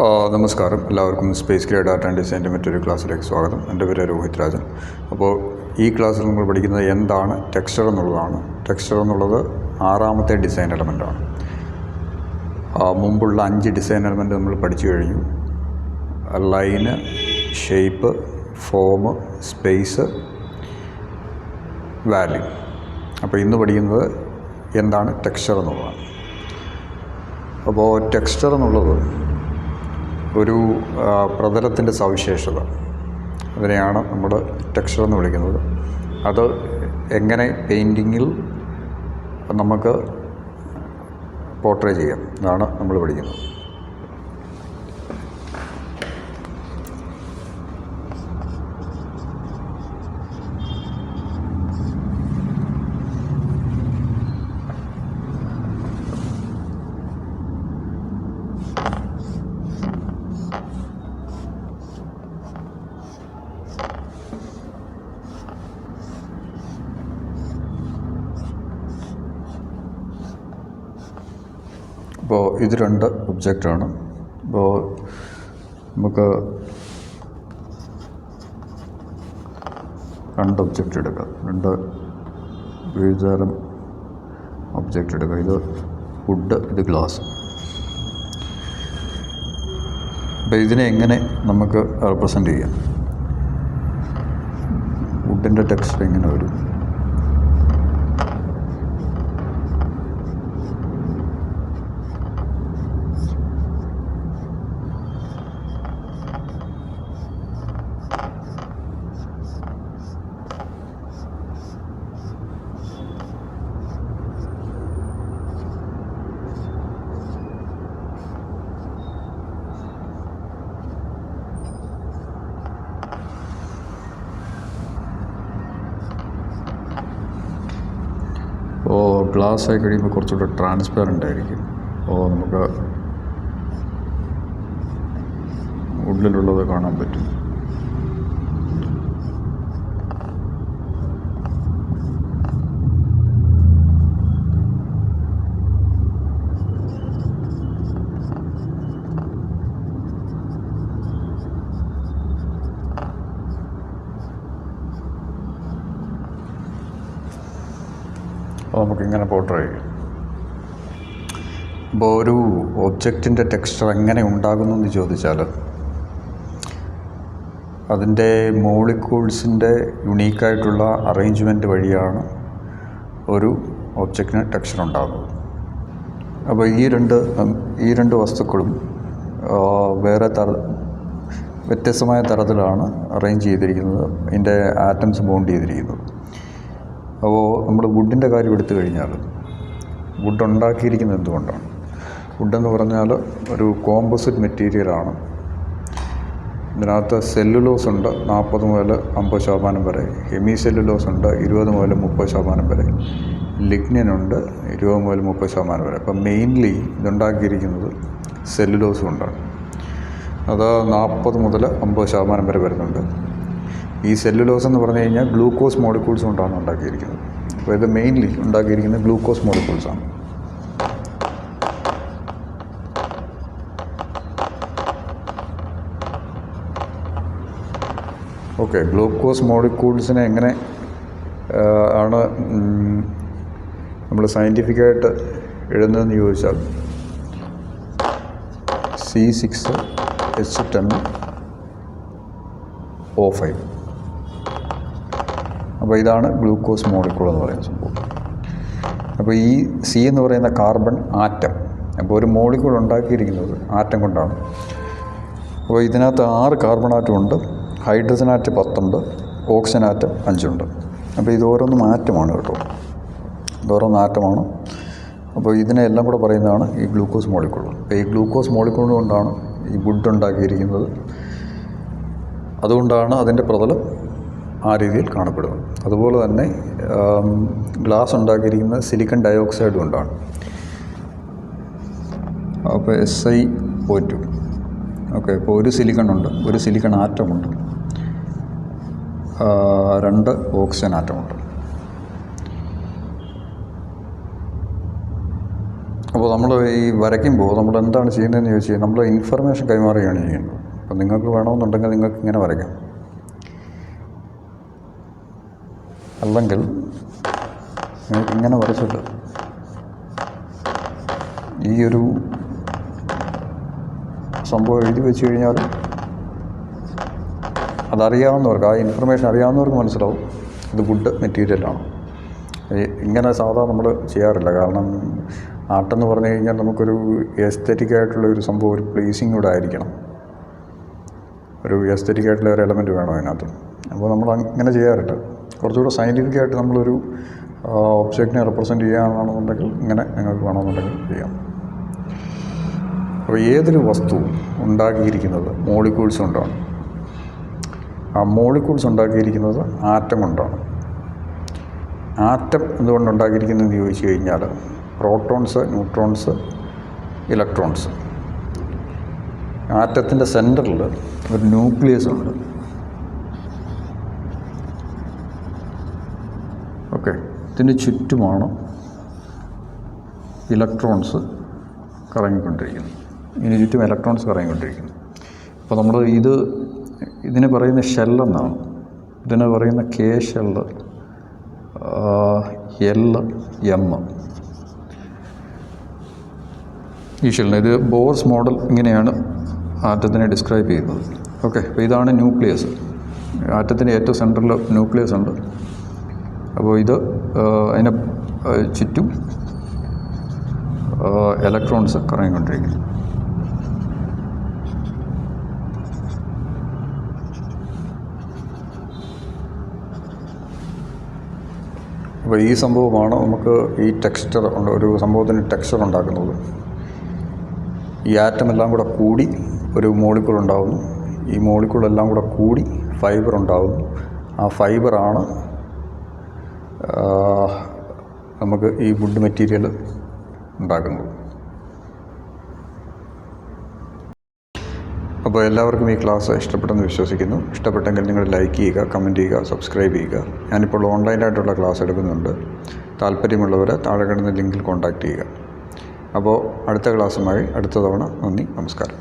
നമസ്കാരം. എല്ലാവർക്കും space grey data and ഡിസൈന്റെ മറ്റൊരു ക്ലാസ്സിലേക്ക് സ്വാഗതം. എന്റെ പേര് രോഹിത് രാജൻ. അപ്പോൾ ഈ ക്ലാസ്സിൽ നമ്മൾ പഠിക്കുന്നത് എന്താണ് ടെക്സ്ചർ എന്നുള്ളതാണ്. ടെക്സ്ചർ എന്നുള്ളത് ആറാമത്തെ ഡിസൈൻ എലമെന്റാണ് മുമ്പുള്ള അഞ്ച് ഡിസൈൻ എലമെന്റ് നമ്മൾ പഠിച്ചു കഴിഞ്ഞു. Line shape form space value അപ്പോൾ ഇന്ന് പഠിക്കുന്നത് എന്താണ് ടെക്സ്ചർ എന്നുള്ളതാണ്. അപ്പോൾ ടെക്സ്ചർ എന്നുള്ളത് ഒരു പ്രതലത്തിന്റെ സവിശേഷത. അതിനെയാണ് നമ്മൾ ടെക്സ്ചർ എന്ന് വിളിക്കുന്നത്. അത് എങ്ങനെ പെയിന്റിങ്ങിൽ നമുക്ക് പോർട്രേ ചെയ്യാം. എന്നാണ് നമ്മൾ പഠിക്കുന്നത്. അപ്പോൾ ഇത് രണ്ട് ഒബ്ജക്റ്റാണ് അപ്പോൾ നമുക്ക് രണ്ട് ഒബ്ജക്റ്റ് എടുക്കാം. രണ്ട് വിവിധതരം ഒബ്ജക്റ്റ് എടുക്കാം. ഇത് വുഡ് ഇത് ഗ്ലാസ് അപ്പോൾ ഇതിനെ എങ്ങനെ നമുക്ക് റെപ്രസെന്റ് ചെയ്യാം? വുഡിന്റെ ടെക്സ്റ്റ് എങ്ങനെ വരും അപ്പോൾ ഗ്ലാസ് ആയി കഴിയുമ്പോൾ കുറച്ചുകൂടെ ട്രാൻസ്പെറന്റ് ആയിരിക്കും. അപ്പോൾ നമുക്ക് ഉള്ളിലുള്ളത് കാണാൻ പറ്റും. അപ്പോൾ നമുക്കിങ്ങനെ പോർട്രേ ചെയ്യാം. അപ്പോൾ ഒരു ഒബ്ജക്റ്റിന്റെ ടെക്സ്ചർ എങ്ങനെ ഉണ്ടാകുന്നു എന്ന് ചോദിച്ചാൽ അതിന്റെ മോളിക്യൂൾസിന്റെ യുണീക്കായിട്ടുള്ള അറേഞ്ച്മെന്റ് വഴിയാണ് ഒരു ഒബ്ജക്റ്റിന് ടെക്സ്ചർ ഉണ്ടാകുന്നത്. അപ്പോൾ ഈ രണ്ട് ഈ രണ്ട് വസ്തുക്കളും വേറെ തര വ്യത്യസ്തമായ തരത്തിലാണ് അറേഞ്ച് ചെയ്തിരിക്കുന്നത് അതിന്റെ ആറ്റംസ് ബോണ്ട് ചെയ്തിരിക്കുന്നത്. അപ്പോൾ നമ്മൾ വുഡിന്റെ കാര്യം എടുത്തു കഴിഞ്ഞാൽ വുഡ് ഉണ്ടാക്കിയിരിക്കുന്നത് എന്തുകൊണ്ടാണ്? വുഡെന്ന് പറഞ്ഞാൽ ഒരു കോമ്പോസിറ്റ് മെറ്റീരിയലാണ് ഇതിനകത്ത് സെല്ലുലോസ് ഉണ്ട് നാൽപ്പത് മുതൽ അമ്പത് ശതമാനം വരെ ഹെമി സെല്ലുലോസ് ഉണ്ട് ഇരുപത് മുതൽ മുപ്പത് ശതമാനം വരെ ലിഗ്നിൻ ഉണ്ട് ഇരുപത് മുതൽ മുപ്പത് ശതമാനം വരെ. അപ്പം മെയിൻലി ഇതുണ്ടാക്കിയിരിക്കുന്നത് സെല്ലുലോസ് കൊണ്ടാണ്. അത് നാൽപ്പത് മുതൽ അമ്പത് ശതമാനം വരെ വരുന്നുണ്ട്. ഈ സെല്ലുലോസ് എന്ന് പറഞ്ഞു കഴിഞ്ഞാൽ ഗ്ലൂക്കോസ് മോളിക്യൂൾസ് കൊണ്ടാണ് ഉണ്ടാക്കിയിരിക്കുന്നത്. അപ്പോൾ ഇത് മെയിൻലി ഉണ്ടാക്കിയിരിക്കുന്നത് ഗ്ലൂക്കോസ് മോളിക്യൂൾസാണ് ഓക്കെ ഗ്ലൂക്കോസ് മോളിക്യൂൾസിനെ എങ്ങനെ ആണ് നമ്മൾ സയന്റിഫിക്കായിട്ട് എഴുതുന്നതെന്ന് ചോദിച്ചാൽ C six H ten O five അപ്പോൾ ഇതാണ് ഗ്ലൂക്കോസ് മോളിക്കൂൾ എന്ന് പറയുന്ന സംഭവം. അപ്പോൾ ഈ സി എന്ന് പറയുന്ന കാർബൺ ആറ്റം അപ്പോൾ ഒരു മോളിക്കൂൾ ഉണ്ടാക്കിയിരിക്കുന്നത് ആറ്റം കൊണ്ടാണ്. അപ്പോൾ ഇതിനകത്ത് ആറ് കാർബൺ ആറ്റം ഉണ്ട് ഹൈഡ്രജൻ ആറ്റം പത്തുണ്ട് ഓക്സിജൻ ആറ്റം അഞ്ചുണ്ട്. അപ്പോൾ ഇത് ഓരോന്നും ആറ്റമാണ് കേട്ടോ. ഇതോരോന്ന് ആറ്റമാണ്. അപ്പോൾ ഇതിനെ എല്ലാം കൂടെ പറയുന്നതാണ് ഈ ഗ്ലൂക്കോസ് മോളിക്കൂൾ. അപ്പോൾ ഈ ഗ്ലൂക്കോസ് മോളിക്കൂൾ കൊണ്ടാണ് ഈ ഗുഡ് ഉണ്ടാക്കിയിരിക്കുന്നത്. അതുകൊണ്ടാണ് അതിന്റെ പ്രതലം ആ രീതിയിൽ കാണപ്പെടുന്നത്. അതുപോലെ തന്നെ ഗ്ലാസ് ഉണ്ടാക്കിയിരിക്കുന്നത് സിലിക്കൺ ഡയോക്സൈഡ് കൊണ്ടാണ്. അപ്പോൾ S I O two okay ഇപ്പോൾ ഒരു സിലിക്കൺ ഉണ്ട് ഒരു സിലിക്കൺ ആറ്റമുണ്ട് രണ്ട് ഓക്സിജൻ ആറ്റമുണ്ട് അപ്പോൾ നമ്മൾ ഈ വരയ്ക്കുമ്പോൾ നമ്മൾ എന്താണ് ചെയ്യുന്നതെന്ന് ചോദിച്ചാൽ നമ്മൾ ഇൻഫർമേഷൻ കൈമാറുകയാണ് ചെയ്യുന്നത്. അപ്പോൾ നിങ്ങൾക്ക് വേണമെന്നുണ്ടെങ്കിൽ നിങ്ങൾക്ക് ഇങ്ങനെ വരയ്ക്കാം. അല്ലെങ്കിൽ ഇങ്ങനെ വരച്ചിട്ട് ഈ ഒരു സംഭവം എഴുതി വെച്ച് കഴിഞ്ഞാൽ അതറിയാവുന്നവർക്ക് ആ ഇൻഫർമേഷൻ അറിയാവുന്നവർക്ക് മനസ്സിലാവും. ഇത് ഗുഡ് മെറ്റീരിയലാണ് ഇങ്ങനെ സാധാ നമ്മൾ ചെയ്യാറില്ല. കാരണം ആർട്ടെന്ന് പറഞ്ഞു കഴിഞ്ഞാൽ നമുക്കൊരു എസ്തെറ്റിക് ആയിട്ടുള്ള ഒരു സംഭവം ഒരു പ്ലേസിംഗ് കൂടെ ആയിരിക്കണം. ഒരു എസ്തെറ്റിക് ആയിട്ടുള്ള ഒരു എലമെന്റ് വേണം അതിനകത്ത്. അപ്പോൾ നമ്മൾ അങ്ങനെ ചെയ്യാറില്ല. കുറച്ചുകൂടെ സയന്റിഫിക് ആയിട്ട് നമ്മളൊരു ഒബ്ജക്റ്റിനെ റെപ്രസെന്റ് ചെയ്യാനാണെന്നുണ്ടെങ്കിൽ ഇങ്ങനെ നിങ്ങൾക്ക് വേണമെന്നുണ്ടെങ്കിൽ ചെയ്യാം. അപ്പോൾ ഏതൊരു വസ്തു ഉണ്ടാക്കിയിരിക്കുന്നത് മോളിക്യൂൾസ് കൊണ്ടാണ്? ആ മോളിക്യൂൾസ് ഉണ്ടാക്കിയിരിക്കുന്നത് ആറ്റം കൊണ്ടാണ്. ആറ്റം എന്തുകൊണ്ട് ഉണ്ടാക്കിയിരിക്കുന്നതെന്ന് ചോദിച്ചു കഴിഞ്ഞാൽ പ്രോട്ടോൺസ് ന്യൂട്രോൺസ് ഇലക്ട്രോൺസ് ആറ്റത്തിന്റെ സെന്ററിൽ ഒരു ന്യൂക്ലിയസ് ഉണ്ട്. ഓക്കെ ഇതിന് ചുറ്റുമാണ് ഇലക്ട്രോൺസ് കറങ്ങിക്കൊണ്ടിരിക്കുന്നത്. ഇതിന് ചുറ്റും ഇലക്ട്രോൺസ് കറങ്ങിക്കൊണ്ടിരിക്കുന്നു. അപ്പോൾ നമ്മൾ ഇത് ഇതിന് പറയുന്ന ഷെല്ലെന്നാണ് ഇതിന് പറയുന്ന കെ ഷെല്ല് എൽ എം. ഈ ഷെല്ലിന് ഇത് ബോർസ് മോഡൽ ഇങ്ങനെയാണ് ആറ്റത്തിനെ ഡിസ്ക്രൈബ് ചെയ്യുന്നത്. ഓക്കെ അപ്പോൾ ഇതാണ് ന്യൂക്ലിയസ്. ആറ്റത്തിന്റെ ഏറ്റവും സെന്ററിൽ ന്യൂക്ലിയസ് ഉണ്ട്. അപ്പോൾ ഇത് അതിനെ ചുറ്റും ഇലക്ട്രോൺസ് കറങ്ങിക്കൊണ്ടിരിക്കുന്നു. അപ്പോൾ ഈ സംഭവമാണ് നമുക്ക് ഈ ടെക്സ്ചർ ഒരു സംഭവത്തിന് ടെക്സ്ചർ ഉണ്ടാക്കുന്നത്. ഈ ആറ്റം എല്ലാം കൂടെ കൂടി ഒരു മോളിക്കുൾ ഉണ്ടാകുന്നു ഈ മോളിക്കുൾ എല്ലാം കൂടെ കൂടി ഫൈബർ ഉണ്ടാകുന്നു ആ ഫൈബറാണ് നമുക്ക് ഈ വുഡ് മെറ്റീരിയൽ ഉണ്ടാക്കുന്നത് അപ്പോൾ എല്ലാവർക്കും ഈ ക്ലാസ് ഇഷ്ടപ്പെട്ടെന്ന് വിശ്വസിക്കുന്നു. ഇഷ്ടപ്പെട്ടെങ്കിൽ നിങ്ങൾ ലൈക്ക് ചെയ്യുക കമന്റ് ചെയ്യുക സബ്സ്ക്രൈബ് ചെയ്യുക. ഞാനിപ്പോൾ ഓൺലൈനായിട്ടുള്ള ക്ലാസ് എടുക്കുന്നുണ്ട്. താല്പര്യമുള്ളവർ താഴെ കിടന്ന ലിങ്കിൽ കോൺടാക്റ്റ് ചെയ്യുക. അപ്പോൾ അടുത്ത ക്ലാസ്സുമായി അടുത്ത തവണ നന്ദി നമസ്കാരം.